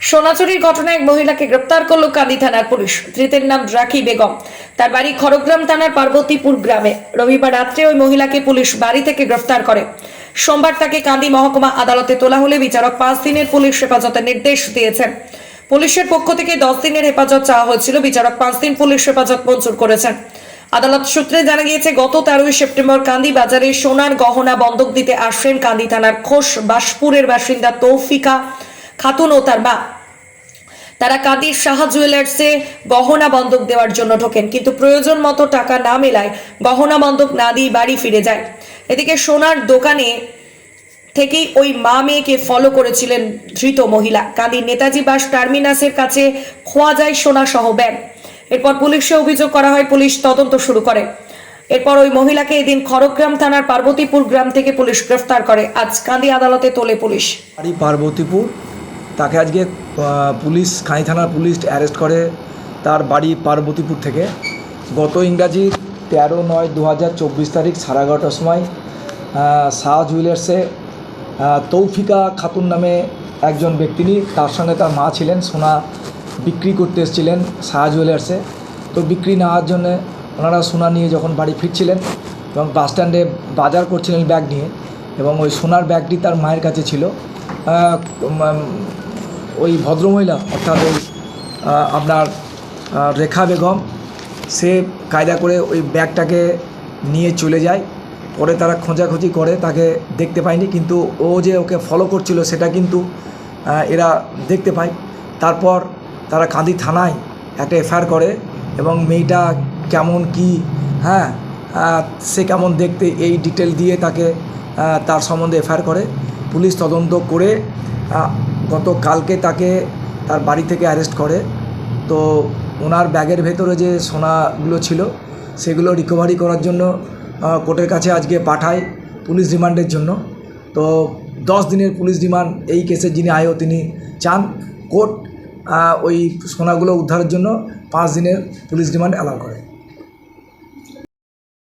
সোনাচুরির ঘটনায় এক মহিলাকে গ্রেপ্তার করল কান্দি থানার পুলিশ। ধৃতের নাম রাখি বেগম। তার বাড়ি খড়গ্রাম থানার পার্বতীপুর গ্রামে। রবিবার রাত্রে ওই মহিলাকে পুলিশ বাড়ি থেকে গ্রেফতার করে। সোমবার তাকে কান্দি মহকুমা আদালতে তোলা হলে বিচারক পাঁচ দিনের পুলিশ হেফাজতের নির্দেশ দিয়েছেন। পুলিশের পক্ষ থেকে দশ দিনের হেফাজত চাওয়া হয়েছিল, বিচারক পাঁচ দিন পুলিশ হেফাজত মঞ্জুর করেছেন। আদালত সূত্রে জানা গিয়েছে, গত তেরোই সেপ্টেম্বর কান্দি বাজারে সোনার গহনা বন্ধক দিতে আসেন কান্দি থানার খোস বাসপুরের বাসিন্দা তৌফিকা খাতুন ও তার মা। তারা কাদির শাহ জুয়েলার্সে গহনা বন্ধক দেওয়ার জন্য ঢোকেন, কিন্তু প্রয়োজন মতো টাকা না মেলায় গহনা বন্ধক না দিয়ে বাড়ি ফিরে যায়। এদিকে সোনার দোকানে থেকেই ওই মা মেয়েকে ফলো করেছিলেন ধৃত মহিলা। কান্দির নেতাজি বাস টার্মিনাসের কাছে খোয়া যায় সোনা সহ ব্যাগ। এরপর পুলিশে অভিযোগ করা হয় পুলিশ তদন্ত শুরু করে। এরপর ওই মহিলাকে এদিন খড়গ্রাম থানার পার্বতীপুর গ্রাম থেকে পুলিশ গ্রেফতার করে। আজ কান্দি আদালতে তোলে পুলিশ। পার্বতীপুর তাকে আজকে পুলিশ, খাঁই থানার পুলিশ অ্যারেস্ট করে তার বাড়ি পার্বতীপুর থেকে। গত ইংরাজি তেরো নয় দু তারিখ সাড়ে এগারোটার সময় শাহ জুয়েলার্সে তৌফিকা খাতুন নামে একজন ব্যক্তিনি তার সঙ্গে তার মা ছিলেন, সোনা বিক্রি করতে এসেছিলেন শাহ জুয়েলার্সে তো বিক্রি নেওয়ার জন্যে ওনারা সোনা নিয়ে যখন বাড়ি ফিরছিলেন এবং বাস স্ট্যান্ডে বাজার করছিলেন ব্যাগ নিয়ে এবং ওই সোনার ব্যাগটি তার মায়ের কাছে ছিল ওই ভদ্রমহিলা, অর্থাৎ ওই আপনার রেখা বেগম, সে কায়দা করে ওই ব্যাগটাকে নিয়ে চলে যায়। পরে তারা খোঁজাখুঁজি করে, তাকে দেখতে পায়নি, কিন্তু ও যে ওকে ফলো করছিল সেটা কিন্তু এরা দেখতে পায়। তারপর তারা কাঁদি থানায় একটা এফআইআর করে এবং মেয়েটা কেমন কি হ্যাঁ সে কেমন দেখতে এই ডিটেল দিয়ে তাকে তার সম্বন্ধে এফআইআর করে। পুলিশ তদন্ত করে গত কালকে তাকে তার বাড়ি থেকে অ্যারেস্ট করে। তো ওনার ব্যাগের ভেতরে যে সোনাগুলো ছিল, সেগুলো রিকভারি করার জন্য কোর্টের কাছে আজকে পাঠায় পুলিশ রিমান্ডের জন্য। তো দশ দিনের পুলিশ রিমান্ড এই কেসের যিনি আয়ও তিনি চান, কোর্ট ওই সোনাগুলো উদ্ধারের জন্য পাঁচ দিনের পুলিশ রিমান্ড অ্যালাউ করে।